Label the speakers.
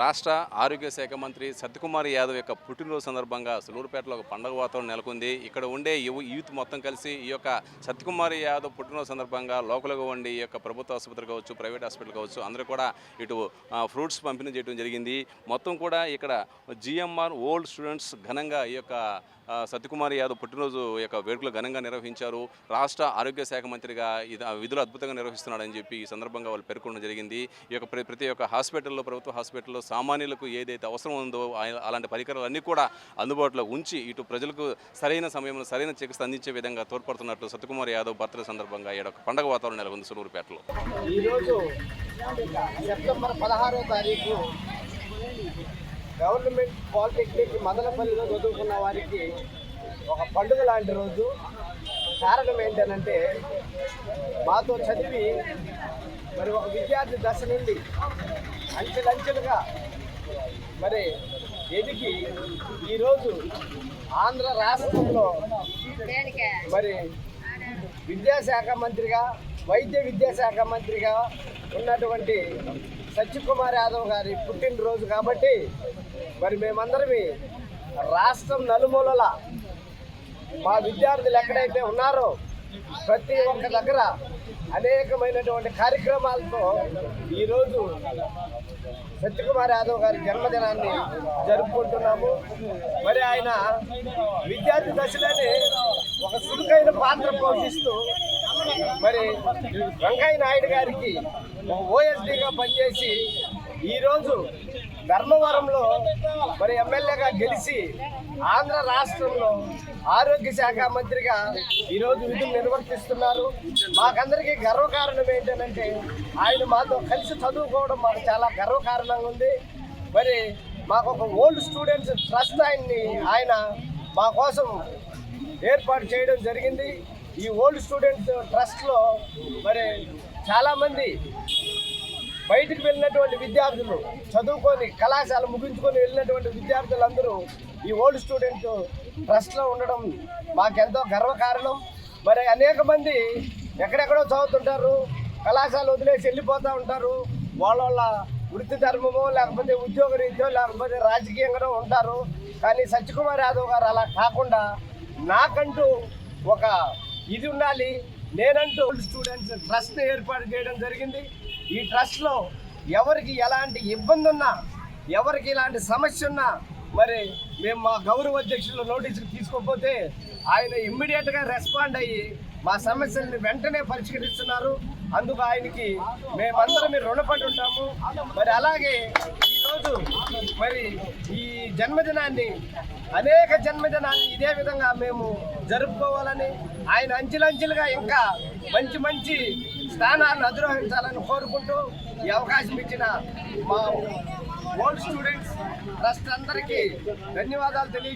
Speaker 1: రాష్ట్ర ఆరోగ్య శాఖ మంత్రి సత్యకుమార్ యాదవ్ యొక్క పుట్టినరోజు సందర్భంగా సులూరుపేటలో ఒక పండగ వాతావరణం నెలకొంది. ఇక్కడ ఉండే యువ యూత్ మొత్తం కలిసి ఈ యొక్క సత్యకుమార్ యాదవ్ పుట్టినరోజు సందర్భంగా లోకల్గా ఉండి ఈ యొక్క ప్రభుత్వ ఆసుపత్రి కావచ్చు ప్రైవేట్ హాస్పిటల్ కావచ్చు అందరూ కూడా ఇటు ఫ్రూట్స్ పంపిణీ చేయడం జరిగింది. మొత్తం కూడా ఇక్కడ జిఎంఆర్ ఓల్డ్ స్టూడెంట్స్ ఘనంగా ఈ యొక్క సత్యకుమార్ యాదవ్ పుట్టినరోజు యొక్క వేడుకలు ఘనంగా నిర్వహించారు. రాష్ట్ర ఆరోగ్య శాఖ మంత్రిగా ఇది విధులు అద్భుతంగా నిర్వహిస్తున్నాడని చెప్పి ఈ సందర్భంగా వాళ్ళు పేర్కొనడం జరిగింది. ఈ యొక్క ప్రతి ఒక్క హాస్పిటల్లో ప్రభుత్వ హాస్పిటల్లో సామాన్యులకు ఏదైతే అవసరం ఉందో అలాంటి పరికరాలన్నీ కూడా అందుబాటులో ఉంచి ఇటు ప్రజలకు సరైన సమయంలో సరైన చికిత్స అందించే విధంగా తోడ్పడుతున్నట్లు సత్యకుమార్ యాదవ్ బర్త్డే సందర్భంగా ఈ పండగ వాతావరణం నెలకొంది సులూరుపేటలో.
Speaker 2: ఈరోజు సెప్టెంబర్ పదహారో తారీఖు గవర్నమెంట్ పాలిటెక్నిక్ మదనపల్లిలో చదువుకున్న వారికి ఒక పండుగ లాంటి రోజు. కారణం ఏంటనంటే మాతో చదివి మరి ఒక విద్యార్థి దశ నుండి అంచెలంచెలుగా మరి ఎదిగి ఈరోజు ఆంధ్ర రాష్ట్రంలో మరి విద్యాశాఖ మంత్రిగా వైద్య విద్యాశాఖ మంత్రిగా ఉన్నటువంటి సత్యకుమార్ యాదవ్ గారి పుట్టినరోజు కాబట్టి మరి మేమందరమి రాష్ట్రం నలుమూలల మా విద్యార్థులు ఎక్కడైతే ఉన్నారో ప్రతి ఒక్క దగ్గర అనేకమైనటువంటి కార్యక్రమాలతో ఈరోజు సత్యకుమార్ యాదవ్ గారి జన్మదినాన్ని జరుపుకుంటున్నాము. మరి ఆయన విద్యార్థి దశలోనే ఒక చురుకైన పాత్ర పోషిస్తూ మరి వెంకయ్య నాయుడు గారికి ఓఎస్డీగా పనిచేసి ఈరోజు ధర్మవరంలో మరి ఎమ్మెల్యేగా గెలిచి ఆంధ్ర రాష్ట్రంలో ఆరోగ్య శాఖ మంత్రిగా ఈరోజు విధులు నిర్వర్తిస్తున్నారు. మాకందరికీ గర్వకారణం ఏంటంటే ఆయన మాతో కలిసి చదువుకోవడం మాకు చాలా గర్వకారణంగా ఉంది. మరి మాకు ఒక ఓల్డ్ స్టూడెంట్స్ ట్రస్ట్ ఆయన్ని ఆయన మా కోసం ఏర్పాటు చేయడం జరిగింది. ఈ ఓల్డ్ స్టూడెంట్స్ ట్రస్ట్లో మరి చాలామంది బయటికి వెళ్ళినటువంటి విద్యార్థులు చదువుకొని కళాశాల ముగించుకొని వెళ్ళినటువంటి విద్యార్థులందరూ ఈ ఓల్డ్ స్టూడెంట్ ట్రస్ట్లో ఉండడం మాకెంతో గర్వకారణం. మరి అనేక మంది ఎక్కడెక్కడో చదువుతుంటారు కళాశాల వదిలేసి వెళ్ళిపోతూ ఉంటారు. వాళ్ళ వాళ్ళ వృత్తి ధర్మమో లేకపోతే ఉద్యోగ రీత్యో లేకపోతే రాజకీయంగానో ఉంటారు. కానీ సత్యకుమార్ యాదవ్ గారు అలా కాకుండా నాకంటూ ఒక ఇది ఉండాలి. నేనంటూ స్టూడెంట్స్ ట్రస్ట్ ఏర్పాటు చేయడం జరిగింది. ఈ ట్రస్ట్లో ఎవరికి ఎలాంటి ఇబ్బంది ఉన్నా ఎవరికి ఇలాంటి సమస్య ఉన్నా మరి మేము మా గౌరవ అధ్యక్షులు నోటీసులు తీసుకోకపోతే ఆయన ఇమ్మీడియట్గా రెస్పాండ్ అయ్యి మా సమస్యల్ని వెంటనే పరిష్కరిస్తున్నారు. అందుకు ఆయనకి మేమందరం మీరు రుణపడి ఉంటాము. మరి అలాగే మరి ఈ జన్మదినాన్ని అనేక జన్మదినాన్ని ఇదే విధంగా మేము జరుపుకోవాలని ఆయన అంచెలంచెలుగా ఇంకా మంచి మంచి స్థానాలను అధిరోహించాలని కోరుకుంటూ ఈ అవకాశం ఇచ్చిన మా ఓల్డ్ స్టూడెంట్స్ ట్రస్ట్ అందరికీ ధన్యవాదాలు తెలియజేస్తూ